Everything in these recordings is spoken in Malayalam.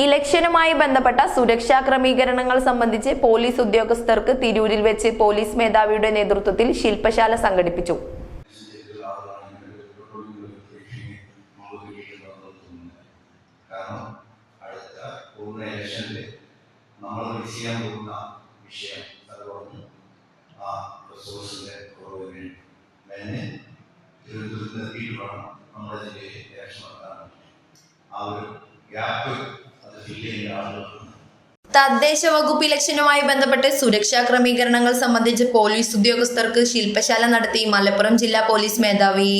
ഇലക്ഷനുമായി ബന്ധപ്പെട്ട സുരക്ഷാ ക്രമീകരണങ്ങൾ സംബന്ധിച്ച് പോലീസ് ഉദ്യോഗസ്ഥർക്ക് തിരൂരിൽ വെച്ച് പോലീസ് മേധാവിയുടെ നേതൃത്വത്തിൽ ശില്പശാല സംഘടിപ്പിച്ചു. നമ്മൾ ചെയ്യാൻ പോകുന്ന വിഷയം അതുകൊണ്ട് ആ റിസോഴ്സിന്റെ കുറവിന് തന്നെ തിരുവനന്തപുരത്ത് എത്തിയിട്ട് വേണം നമ്മുടെ ജില്ലയിൽ ഇലക്ഷൻ ആ ഒരു ഗ്യാപ്പ് തദ്ദേശ വകുപ്പ് ഇലക്ഷനുമായി ബന്ധപ്പെട്ട് സുരക്ഷാ ക്രമീകരണങ്ങൾ സംബന്ധിച്ച് പോലീസ് ഉദ്യോഗസ്ഥർക്ക് ശില്പശാല നടത്തി മലപ്പുറം ജില്ലാ പോലീസ് മേധാവി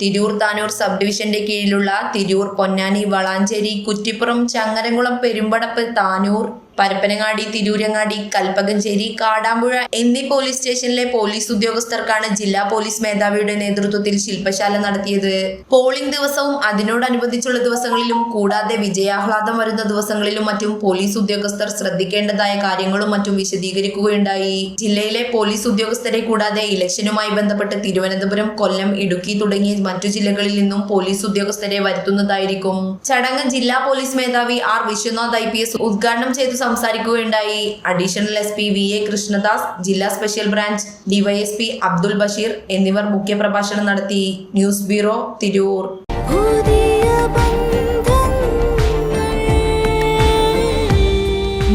തിരൂർ താനൂർ സബ് ഡിവിഷന്റെ കീഴിലുള്ള തിരൂർ പൊന്നാനി വളാഞ്ചേരി കുറ്റിപ്പുറം ചങ്ങരംകുളം പെരുമ്പടപ്പ് താനൂർ പരപ്പനങ്ങാടി തിരൂരങ്ങാടി കൽപ്പകഞ്ചേരി കാടാമ്പുഴ എന്നീ പോലീസ് സ്റ്റേഷനിലെ പോലീസ് ഉദ്യോഗസ്ഥർക്കാണ് ജില്ലാ പോലീസ് മേധാവിയുടെ നേതൃത്വത്തിൽ ശില്പശാല നടത്തിയത്. പോളിംഗ് ദിവസവും അതിനോടനുബന്ധിച്ചുള്ള ദിവസങ്ങളിലും കൂടാതെ വിജയാഹ്ലാദം വരുന്ന ദിവസങ്ങളിലും മറ്റും പോലീസ് ഉദ്യോഗസ്ഥർ ശ്രദ്ധിക്കേണ്ടതായ കാര്യങ്ങളും മറ്റും വിശദീകരിക്കുകയുണ്ടായി. ജില്ലയിലെ പോലീസ് ഉദ്യോഗസ്ഥരെ കൂടാതെ ഇലക്ഷനുമായി ബന്ധപ്പെട്ട് തിരുവനന്തപുരം കൊല്ലം ഇടുക്കി തുടങ്ങിയ മറ്റു ജില്ലകളിൽ നിന്നും പോലീസ് ഉദ്യോഗസ്ഥരെ വരുത്തുന്നതായിരിക്കും. ചടങ്ങ് ജില്ലാ പോലീസ് മേധാവി ആർ വിശ്വനാഥ് ഐ ഉദ്ഘാടനം ചെയ്ത്. സംസാരിക്കുകയുണ്ടായി. Additional S P V A Krishnadas ജില്ലാ special branch DYSP Abdul Basheer എന്നിവർ മുഖ്യപ്രഭാഷണം നടത്തി. News bureau Tirur. പുതിയ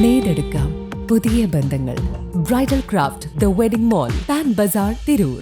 നേടെടുക്കാം പുതിയ ബന്ധങ്ങൾ. Bridal craft the wedding mall Pan Bazaar Tirur.